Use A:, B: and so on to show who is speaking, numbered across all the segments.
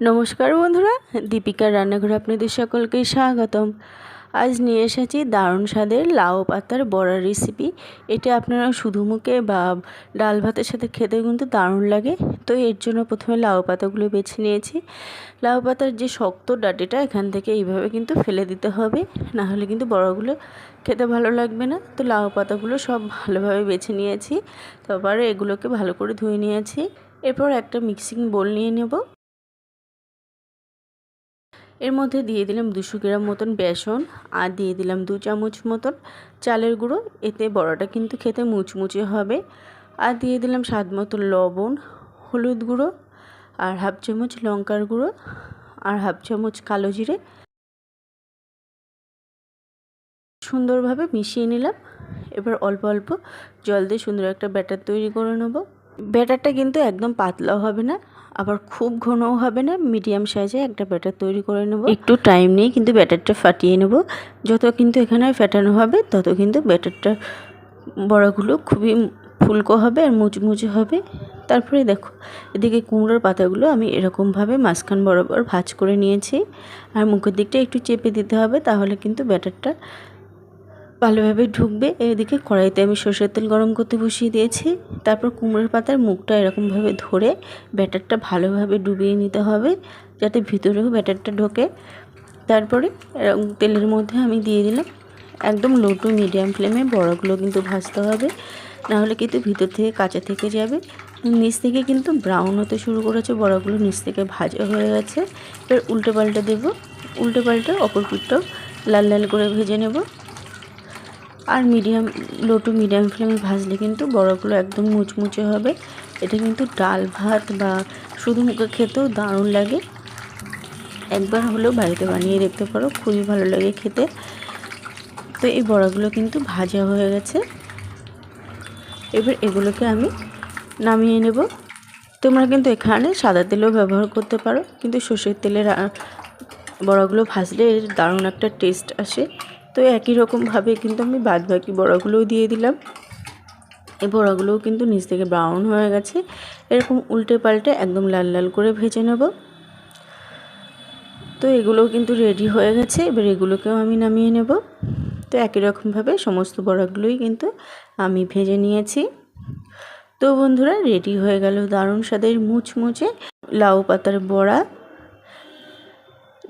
A: নমস্কার বন্ধুরা, দীপিকার রান্নাঘরে আপনাদের সকলকে স্বাগতম। আজ নিয়ে এসেছি দারুণ স্বাদের লাউ পাতার বড়ার রেসিপি এটা আপনারা শুধু মুখে বা ডাল ভাতের সাথে খেতে কিন্তু দারুণ লাগে। তো এর জন্য প্রথমে লাউ পাতাগুলো বেছে নিয়েছি। লাউ পাতার যে শক্ত ডাটিটা, এখান থেকে এইভাবে কিন্তু ফেলে দিতে হবে। না হলে কিন্তু বড়াগুলো খেতে ভালো লাগবে না। তো লাউ পাতাগুলো সব ভালোভাবে বেছে নিয়েছি। তারপরে এগুলোকে ভালো করে ধুয়ে নিয়েছি। এরপর একটা মিক্সিং বোল নিয়ে নেব। এর মধ্যে দিয়ে দিলাম দুশো গ্রাম মতন বেসন আর দিয়ে দিলাম দু চামচ মতন চালের গুঁড়ো। এতে বড়াটা কিন্তু খেতে মুচমুচে হবে। আর দিয়ে দিলাম স্বাদ মতো লবণ, হলুদ গুঁড়ো আর হাফ চামচ লঙ্কার গুঁড়ো আর হাফ চামচ কালো জিরে। সুন্দরভাবে মিশিয়ে নিলাম। এবার অল্প অল্প জল দিয়ে সুন্দর একটা ব্যাটার তৈরি করে নেব। ব্যাটারটা কিন্তু একদম পাতলাও হবে না আবার খুব ঘনও হবে না মিডিয়াম সাইজে একটা ব্যাটার তৈরি করে নেব। একটু টাইম নিয়ে কিন্তু ব্যাটারটা ফাটিয়ে নেব। যত কিন্তু এখানে ফেটানো হবে, তত কিন্তু ব্যাটারটা বড়াগুলো খুবই ফুলকো হবে আর মুচমুচে হবে। তারপরে দেখো, এদিকে কুমড়োর পাতাগুলো আমি এরকমভাবে মাঝখান বরাবর ভাজ করে নিয়েছি। আর মুখের দিকটা একটু চেপে দিতে হবে, তাহলে কিন্তু ব্যাটারটা ভালোভাবে ঢুকবে, এদিকে কড়াইতে আমি সর্ষের তেল গরম করতে বসিয়ে দিয়েছি। তারপর কুমড়োর পাতার মুখটা এরকমভাবে ধরে ব্যাটারটা ভালোভাবে ডুবিয়ে নিতে হবে, যাতে ভিতরেও ব্যাটারটা ঢোকে। তারপরে তেলের মধ্যে আমি দিয়ে দিলাম একদম লো টু মিডিয়াম ফ্লেমে বড়গুলো কিন্তু ভাজতে হবে, নাহলে কিন্তু ভিতর থেকে কাঁচা থেকে যাবে। নিচ থেকে কিন্তু ব্রাউন হতে শুরু করেছে, বড়াগুলো নিচ থেকে ভাজা হয়ে গেছে। এবার উল্টে পাল্টে দেবো, উল্টে পাল্টে অপর পিঠটাও লাল লাল করে ভেজে নেব। আর মিডিয়াম লো টু মিডিয়াম ফ্লেমে ভাজলে কিন্তু বড়াগুলো একদম মুচমুচে হবে। এটা কিন্তু ডাল ভাত বা শুধু মুখে খেতেও দারুণ লাগে। একবার হলেও বাড়িতে বানিয়ে দেখতে পারো, খুবই ভালো লাগে খেতে। তো এই বড়াগুলো কিন্তু ভাজা হয়ে গেছে। এবার এগুলোকে আমি নামিয়ে নেব। তোমরা কিন্তু এখানে সাদা তেলও ব্যবহার করতে পারো, কিন্তু সর্ষের তেলের বড়াগুলো ভাজলে এর দারুণ একটা টেস্ট আসে। তো একই রকমভাবে কিন্তু আমি বাদ বাকি বড়াগুলোও দিয়ে দিলাম। এই বড়াগুলোও কিন্তু নিচ থেকে ব্রাউন হয়ে গেছে। এরকম উল্টে পাল্টে একদম লাল লাল করে ভেজে নেব। তো এগুলোও কিন্তু রেডি হয়ে গেছে। এবার এগুলোকেও আমি নামিয়ে নেব। তো একই রকমভাবে সমস্ত বড়াগুলোই কিন্তু আমি ভেজে নিয়েছি। তো বন্ধুরা রেডি হয়ে গেল দারুণ স্বাদের মুচমুচে লাউ পাতার বড়া।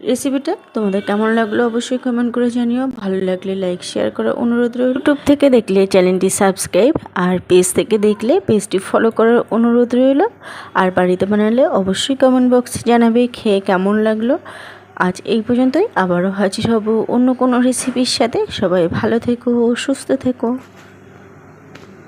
A: রেসিপিটা তোমাদের কেমন লাগল অবশ্যই কমেন্ট করে জানিও। ভালো লাগলে লাইক শেয়ার করার অনুরোধ রইল। ইউটিউব থেকে দেখলে চ্যানেলটি সাবস্ক্রাইব আর পেজ থেকে দেখলে পেজটি ফলো করার অনুরোধ রইল। আর বাড়িতে বানালে অবশ্যই কমেন্ট বক্সে জানাবে খেয়ে কেমন লাগল। আজ এই পর্যন্তই, আবারও হাজির হব অন্য কোনো রেসিপির সাথে। সবাই ভালো থেকো, সুস্থ থেকো।